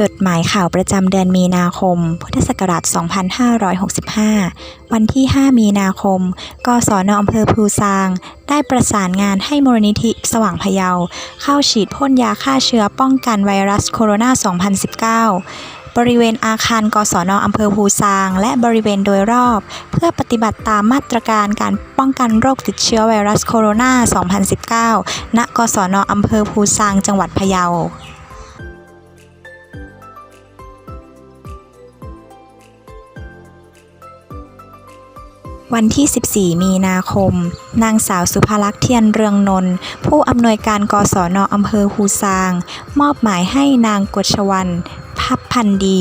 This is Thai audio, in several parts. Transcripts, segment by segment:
จดหมายข่าวประจำเดือนมีนาคม พุทธศักราช 2565 วันที่ 5 มีนาคมกศนอำเภอภูซาง ได้ประสานงานให้มูลนิธิสว่างพะเยา เข้าฉีดพ่นยาฆ่าเชื้อป้องกันไวรัสโคโรนา 2019บริเวณอาคารกศนอำเภอภูซาง และบริเวณโดยรอบ เพื่อปฏิบัติตามมาตรการการป้องกันโรคติดเชื้อไวรัสโคโรนา 2019 ณ กศนอำเภอภูซาง จังหวัดพะเยา วันที่ 14 มีนาคม นางสาวสุภลักษณ์เทียนเรืองนนท์ผู้อำนวยการกศนอำเภอภูซาง มอบหมายให้นางกฎชวรรณพับพันดี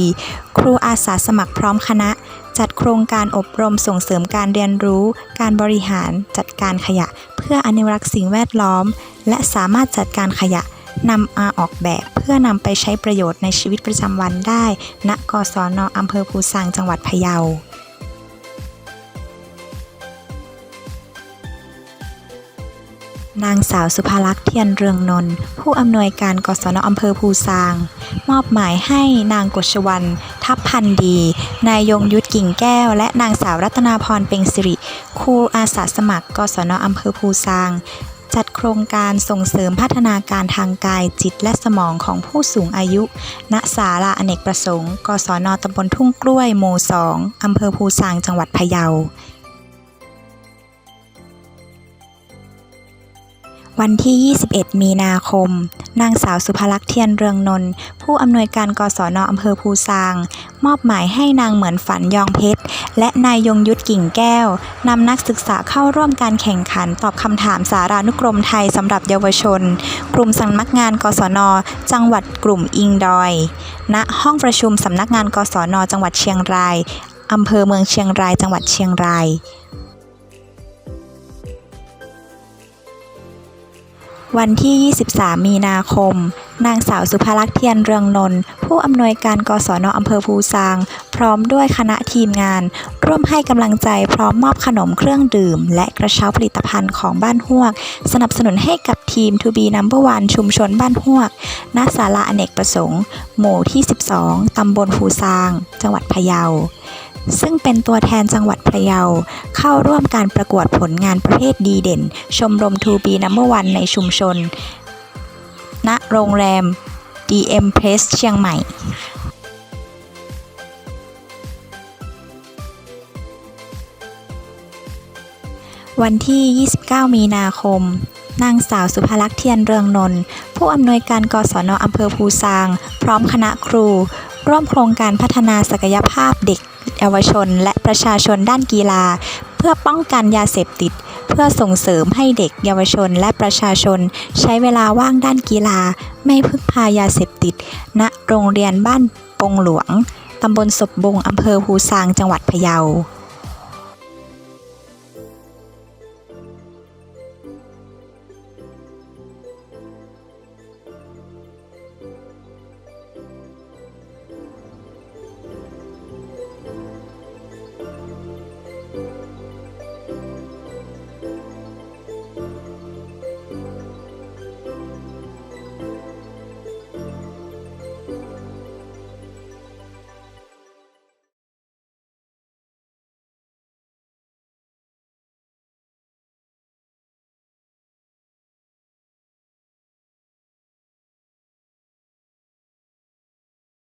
ครูอาสาสมัครพร้อมคณะ จัดโครงการอบรมส่งเสริมการเรียนรู้ การบริหารจัดการขยะ เพื่ออนุรักษ์สิ่งแวดล้อม และสามารถจัดการขยะนำมาออกแบบเพื่อนำไปใช้ประโยชน์ในชีวิตประจำวันได้ ณ กศนอำเภอภูซางจังหวัดพะเยา นางสาวสุภลักษณ์เทียนเรืองนนท์ผู้อำนวยการกศนอำเภอภูซาง มอบหมายให้นางกฎชวรรณทัพพันธ์ดี นายยงยุทธกิ่งแก้ว และนางสาวรัตนาพรเพ็งสิริครูอาสาสมัคร กศนอำเภอภูซาง จัดโครงการส่งเสริมพัฒนาการทางกายจิตและสมองของผู้สูงอายุ ณศาลาอเนกประสงค์ กศนตำบลทุ่งกล้วยหมู่2อำเภอภูซางจังหวัดพะเยา วันที่ 21 มีนาคม นางสาวสุภลักษณ์เทียนเรืองนนท์ผู้อำนวยการกศนอำเภอภูซาง มอบหมายให้นางเหมือนฝันยองเพชร และนายยงยุทธกิ่งแก้วนำนักศึกษาเข้าร่วมการแข่งขันตอบคำถามสารานุกรมไทยสำหรับเยาวชน กลุ่มสำนักงานกศน จังหวัดกลุ่มอิงดอย ณ ห้องประชุมสำนักงานกศน จังหวัดเชียงรายอำเภอเมืองเชียงราย จังหวัดเชียงราย วันที่ 23 มีนาคม นางสาวสุภลักษณ์เทียนเรืองนนท์ผู้อำนวยการกศนอำเภอภูซาง พร้อมด้วยคณะทีมงาน ร่วมให้กำลังใจพร้อมมอบขนมเครื่องดื่ม และกระเช้าผลิตภัณฑ์ของบ้านฮวก สนับสนุนให้กับทีม To be number one ชุมชนบ้านฮวกณศาลาอเนกประสงค์ หมู่ที่ 12 ตำบลภูซาง จังหวัดพะเยา ซึ่งเป็นตัวแทนจังหวัดพะเยา เข้าร่วมการประกวดผลงานประเภทดีเด่น ชมรม To be number one ในชุมชน ณ โรงแรม DM Place เชียงใหม่วันที่ 29 มีนาคม นางสาวสุภลักษณ์เทียนเรืองนนท์ ผู้อำนวยการกศนอำเภอภูซาง พร้อมคณะครู ร่วมโครงการพัฒนาศักยภาพเด็ก เยาวชน และประชาชนด้านกีฬา เพื่อป้องกันยาเสพติด เพื่อส่งเสริมให้เด็กเยาวชนและประชาชน ใช้เวลาว่างด้านกีฬา ไม่พึ่งพายาเสพติด ณโรงเรียนบ้านปงหลวงตำบลศบบงอำเภอภูซางจังหวัดพะเยา